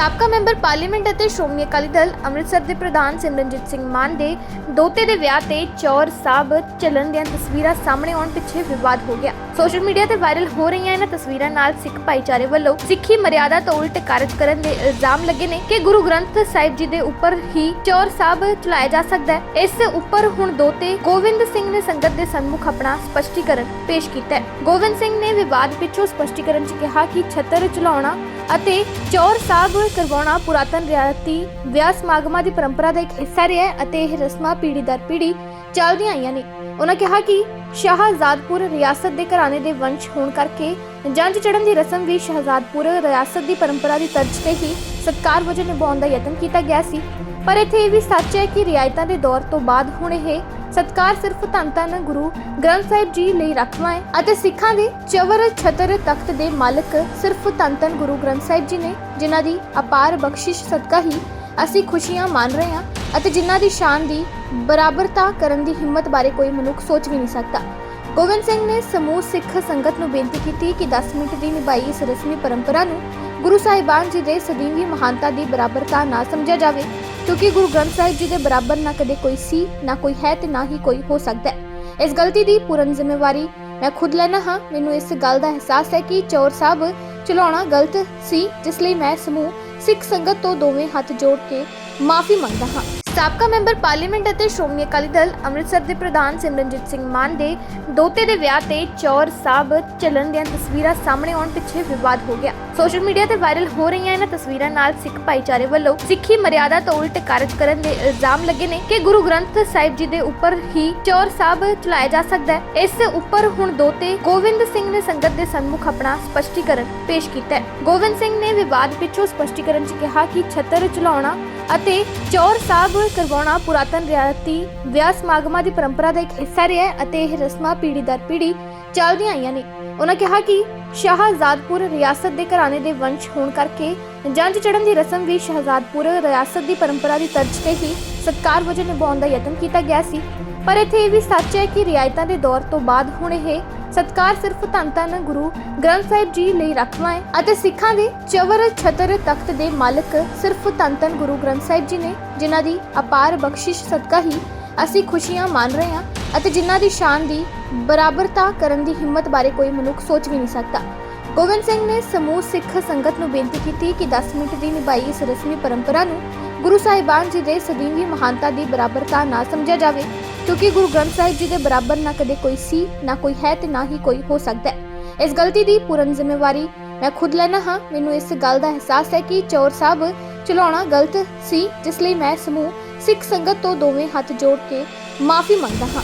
ਸਾਬਕਾ member parliament ਅਤੇ ਸ਼੍ਰੋਮਣੀ ਅਕਾਲੀ ਦਲ ਅੰਮ੍ਰਿਤਸਰ ਦੇ ਪ੍ਰਧਾਨ ਸਿਮਰਨਜੀਤ ਸਿੰਘ ਮਾਨ ਦੇ ਦੋਤੇ ਦੇ ਵਿਆਹ ਤੇ ਚੌਰ ਸਾਹਿਬ ਚੱਲਣ ਦੀਆਂ ਤਸਵੀਰਾਂ ਸਾਹਮਣੇ ਆਉਣ ਪਿੱਛੇ ਵਿਵਾਦ ਹੋ ਗਿਆ। ਸੋਸ਼ਲ ਮੀਡੀਆ ਤੇ ਵਾਇਰਲ ਹੋ ਰਹੀਆਂ ਇਹਨਾਂ ਤਸਵੀਰਾਂ ਨਾਲ ਸਿੱਖ ਭਾਈਚਾਰੇ ਵੱਲੋਂ ਸਿੱਖੀ ਮਰਿਆਦਾ ਤੋਂ ਉਲਟ ਕਾਰਜ ਕਰਨ ਦੇ ਇਲਜ਼ਾਮ ਲੱਗੇ ਨੇ ਕਿ ਗੁਰੂ ਗ੍ਰੰਥ ਸਾਹਿਬ ਜੀ ਦੇ ਉੱਪਰ ਹੀ ਚੌਰ ਸਾਹਿਬ ਚਲਾਇਆ ਜਾ ਸਕਦਾ ਹੈ। ਇਸ ਉੱਪਰ ਹੁਣ ਦੋਤੇ ਗੋਬਿੰਦ ਸਿੰਘ ਨੇ ਸੰਗਤ ਦੇ ਸਨਮੁਖ ਆਪਣਾ ਸਪਸ਼ਟੀਕਰਨ ਪੇਸ਼ ਕੀਤਾ ਹੈ। ਗੋਬਿੰਦ ਸਿੰਘ ਨੇ ਵਿਵਾਦ ਪਿੱਛੋਂ ਸਪਸ਼ਟੀਕਰਨ 'ਚ ਕਿਹਾ ਕਿ ਛੱਤਰ ਚਲਾਉਣਾ ਅਤੇ ਚੌਰ ਸਾਹਿਬ ਕਰਵਾਉਣਾ ਪੁਰਾਤਨ ਰਿਆਇਤੀ ਵਿਆਹ ਸਮਾਗਮਾਂ ਦੀ ਪਰੰਪਰਾ ਦਾ ਇੱਕ ਹਿੱਸਾ ਰਿਹਾ ਹੈ ਅਤੇ ਇਹ ਰਸਮਾਂ ਪੀੜ੍ਹੀ ਦਰ ਪੀੜ੍ਹੀ ਚੱਲਦੀਆਂ ਆਈਆਂ ਨੇ। ਉਹਨਾਂ ਕਿਹਾ ਕਿ ਸ਼ਾਹਜ਼ਾਦਪੁਰ ਰਿਆਸਤ ਦੇ ਘਰਾਣੇ ਦੇ ਵੰਸ਼ ਹੋਣ ਕਰਕੇ ਜੰਜ ਚੜਨ ਦੀ ਰਸਮ ਵੀ ਸ਼ਾਹਜ਼ਾਦਪੁਰ ਰਿਆਸਤ ਦੀ ਪਰੰਪਰਾ ਦੀ ਤਰਜ਼ ਤੇ ਹੀ ਸਤਕਾਰ ਵਜੋਂ ਨਿਭਾਉਣ ਦਾ ਯਤਨ ਕੀਤਾ ਗਿਆ ਸੀ। ਪਰ ਇੱਥੇ ਇਹ ਵੀ ਸੱਚ ਹੈ ਕਿ ਰਿਆਇਤਾਂ ਦੇ ਦੌਰ ਤੋਂ ਬਾਅਦ ਹੁਣ ਇਹ ਸਤਕਾਰ ਸਿਰਫ ਧੰਨ ਧੰਨ ਗੁਰੂ ਗ੍ਰੰਥ ਸਾਹਿਬ ਜੀ ਲਈ ਰੱਖਵਾ ਹੈ ਅਤੇ ਸਿੱਖਾਂ ਦੇ ਚਵਰ ਛਤਰ ਤਖਤ ਦੇ ਮਾਲਕ ਸਿਰਫ ਧੰਨ ਧੰਨ ਗੁਰੂ ਗ੍ਰੰਥ ਸਾਹਿਬ ਜੀ ਨੇ, ਜਿਨ੍ਹਾਂ ਦੀ ਅਪਾਰ ਬਖਸ਼ਿਸ਼ ਸਦਕਾ ਹੀ ਅਸੀਂ ਖੁਸ਼ੀਆਂ ਮਾਣ ਰਹੇ ਹਾਂ ਅਤੇ ਜਿਨ੍ਹਾਂ ਦੀ ਸ਼ਾਨ ਦੀ ਬਰਾਬਰਤਾ ਕਰਨ ਦੀ ਹਿੰਮਤ ਬਾਰੇ ਕੋਈ ਮਨੁੱਖ ਸੋਚ ਵੀ ਨਹੀਂ ਸਕਦਾ। ਗੋਬਿੰਦ ਸਿੰਘ ਨੇ ਸਮੂਹ ਸਿੱਖ ਸੰਗਤ ਨੂੰ ਬੇਨਤੀ ਕੀਤੀ ਕਿ 10 ਮਿੰਟ ਦੀ ਨਿਭਾਈ ਇਸ ਰਸਮੀ ਪਰੰਪਰਾ ਨੂੰ ਗੁਰੂ ਸਾਹਿਬਾਨ ਜੀ ਦੇ ਸਦੀਵੀ ਮਹਾਨਤਾ ਦੀ ਬਰਾਬਰਤਾ ਨਾ ਸਮਝਿਆ ਜਾਵੇ। ਕਿਉਂਕਿ ਗੁਰੂ ਗ੍ਰੰਥ ਸਾਹਿਬ ਜੀ ਦੇ ਬਰਾਬਰ ਨਾ ਕਦੇ ਕੋਈ ਸੀ, ਨਾ ਕੋਈ ਹੈ ਤੇ ਨਾ ਹੀ ਕੋਈ ਹੋ ਸਕਦਾ ਹੈ। ਇਸ ਗਲਤੀ ਦੀ ਪੂਰਨ ਜ਼ਿੰਮੇਵਾਰੀ ਮੈਂ ਖੁਦ ਲੈਣਾ ਹਾਂ। ਮੈਨੂੰ ਇਸ ਗੱਲ ਦਾ ਅਹਿਸਾਸ ਹੈ ਕਿ ਚੌਰ ਸਾਹਿਬ ਚਲਾਉਣਾ ਗਲਤ ਸੀ, ਜਿਸ ਲਈ ਮੈਂ ਸਮੂਹ ਸਿੱਖ ਸੰਗਤ ਤੋਂ ਦੋਵੇਂ ਹੱਥ ਜੋੜ ਕੇ ਮਾਫੀ ਮੰਗਦਾ ਹਾਂ। ਸਾਬਕਾ ਮੈਂਬਰ ਪਾਰਲੀਮੈਂਟ ਅਤੇ ਸ਼੍ਰੋਮਣੀ ਅਕਾਲੀ ਦਲ ਅੰਮ੍ਰਿਤਸਰ ਦੇ ਪ੍ਰਧਾਨ ਸਿਮਰਨਜੀਤ ਸਿੰਘ ਮਾਨ ਦੇ ਦੋਤੇ ਦੇ ਵਿਆਹ ਤੇ ਚੌਰ ਸਾਹਿਬ ਚੱਲਣ ਦੀਆਂ ਤਸਵੀਰਾਂ ਸਾਹਮਣੇ ਆਉਣ ਪਿੱਛੇ ਵਿਵਾਦ ਹੋ ਗਿਆ। ਸੋਸ਼ਲ ਮੀਡੀਆ ਤੇ ਵਾਇਰਲ ਹੋ ਰਹੀਆਂ ਇਹਨਾਂ ਤਸਵੀਰਾਂ ਨਾਲ ਸਿੱਖ ਭਾਈਚਾਰੇ ਵੱਲੋਂ ਸਿੱਖੀ ਮਰਿਆਦਾ ਤੋਂ ਉਲਟ ਕਾਰਜ ਕਰਨ ਦੇ ਇਲਜ਼ਾਮ ਲੱਗੇ ਨੇ ਕਿ ਗੁਰੂ ਗ੍ਰੰਥ ਸਾਹਿਬ ਜੀ ਦੇ ਉੱਪਰ ਹੀ ਚੌਰ ਸਾਹਿਬ ਚਲਾਇਆ ਜਾ ਸਕਦਾ ਹੈ। ਇਸ ਉੱਪਰ ਹੁਣ ਦੋਤੇ ਗੋਬਿੰਦ ਸਿੰਘ ਨੇ ਸੰਗਤ ਦੇ ਸਨਮੁਖ ਆਪਣਾ ਸਪਸ਼ਟੀਕਰਨ ਪੇਸ਼ ਕੀਤਾ ਹੈ। ਗੋਬਿੰਦ ਸਿੰਘ ਨੇ ਵਿਵਾਦ ਪਿੱਛੋਂ ਸਪਸ਼ਟੀਕਰਨ 'ਚ ਕਿਹਾ ਕਿ ਛੱਤਰ ਚਲਾਉਣਾ ਅਤੇ ਚੌਰ ਸਾਹਿਬ ਕਰਵਾਉਣਾ ਪੁਰਾਤਨ ਰਿਆਇਤੀ ਵਿਆਹ ਸਮਾਗਮਾਂ ਦੀ ਪਰੰਪਰਾ ਦਾ ਇੱਕ ਹਿੱਸਾ ਰਿਹਾ ਹੈ ਅਤੇ ਇਹ ਰਸਮਾਂ ਪੀੜ੍ਹੀ ਦਰ ਪੀੜ੍ਹੀ ਚੱਲਦੀਆਂ ਆਈਆਂ ਨੇ। ਉਹਨਾਂ ਕਿਹਾ ਕਿ ਸ਼ਾਹਜ਼ਾਦਪੁਰ ਰਿਆਸਤ ਦੇ ਘਰਾਣੇ ਦੇ ਵੰਸ਼ ਹੋਣ ਕਰਕੇ ਜੰਜ ਚੜਨ ਦੀ ਰਸਮ ਵੀ ਸ਼ਾਹਜ਼ਾਦਪੁਰ ਰਿਆਸਤ ਦੀ ਪਰੰਪਰਾ ਦੀ ਤਰਜ਼ ਤੇ ਹੀ ਸਤਕਾਰ ਵਜੋਂ ਨਿਭਾਉਣ ਦਾ ਯਤਨ ਕੀਤਾ ਗਿਆ ਸੀ। ਪਰ ਇੱਥੇ ਇਹ ਵੀ ਸੱਚ ਹੈ ਕਿ ਰਿਆਇਤਾਂ ਦੇ ਦੌਰ ਤੋਂ ਬਾਅਦ ਹੁਣ ਇਹ ਸਤਕਾਰ ਸਿਰਫ ਧੰਨ ਧੰਨ ਗੁਰੂ ਗ੍ਰੰਥ ਸਾਹਿਬ ਜੀ ਲਈ ਰੱਖਵਾ ਹੈ ਅਤੇ ਸਿੱਖਾਂ ਦੇ ਚਵਰ ਛਤਰ ਤਖਤ ਦੇ ਮਾਲਕ ਸਿਰਫ ਧੰਨ ਧੰਨ ਗੁਰੂ ਗ੍ਰੰਥ ਸਾਹਿਬ ਜੀ ਨੇ, ਜਿਨ੍ਹਾਂ ਦੀ ਅਪਾਰ ਬਖਸ਼ਿਸ਼ ਸਦਕਾ ਹੀ ਅਸੀਂ ਖੁਸ਼ੀਆਂ ਮਾਣ ਰਹੇ ਹਾਂ ਅਤੇ ਜਿਨ੍ਹਾਂ ਦੀ ਸ਼ਾਨ ਦੀ ਬਰਾਬਰਤਾ ਕਰਨ ਦੀ ਹਿੰਮਤ ਬਾਰੇ ਕੋਈ ਮਨੁੱਖ ਸੋਚ ਵੀ ਨਹੀਂ ਸਕਦਾ। ਗੋਬਿੰਦ ਸਿੰਘ ਨੇ ਸਮੂਹ ਸਿੱਖ ਸੰਗਤ ਨੂੰ ਬੇਨਤੀ ਕੀਤੀ ਕਿ 10 ਮਿੰਟ ਦੀ ਨਿਭਾਈ ਇਸ ਰਸਮੀ ਪਰੰਪਰਾ ਨੂੰ ਗੁਰੂ ਸਾਹਿਬਾਨ ਜੀ ਦੇ ਸਦੀਵੀ ਮਹਾਨਤਾ ਦੀ ਬਰਾਬਰਤਾ ਨਾ ਸਮਝਿਆ ਜਾਵੇ। ਕਿਉਂਕਿ ਗੁਰੂ ਗ੍ਰੰਥ ਸਾਹਿਬ ਜੀ ਦੇ ਬਰਾਬਰ ਨਾ ਕਦੇ ਕੋਈ ਸੀ, ਨਾ ਕੋਈ ਹੈ ਤੇ ਨਾ ਹੀ ਕੋਈ ਹੋ ਸਕਦਾ ਹੈ। ਇਸ ਗਲਤੀ ਦੀ ਪੂਰਨ ਜ਼ਿੰਮੇਵਾਰੀ ਮੈਂ ਖੁਦ ਲੈਣਾ ਹਾਂ। ਮੈਨੂੰ ਇਸ ਗੱਲ ਦਾ ਅਹਿਸਾਸ ਹੈ ਕਿ ਚੋਰ ਸਾਹਿਬ ਚਲਾਉਣਾ ਗਲਤ ਸੀ, ਜਿਸ ਲਈ ਮੈਂ ਸਮੂਹ ਸਿੱਖ ਸੰਗਤ ਤੋਂ ਦੋਵੇਂ ਹੱਥ ਜੋੜ ਕੇ ਮਾਫੀ ਮੰਗਦਾ ਹਾਂ।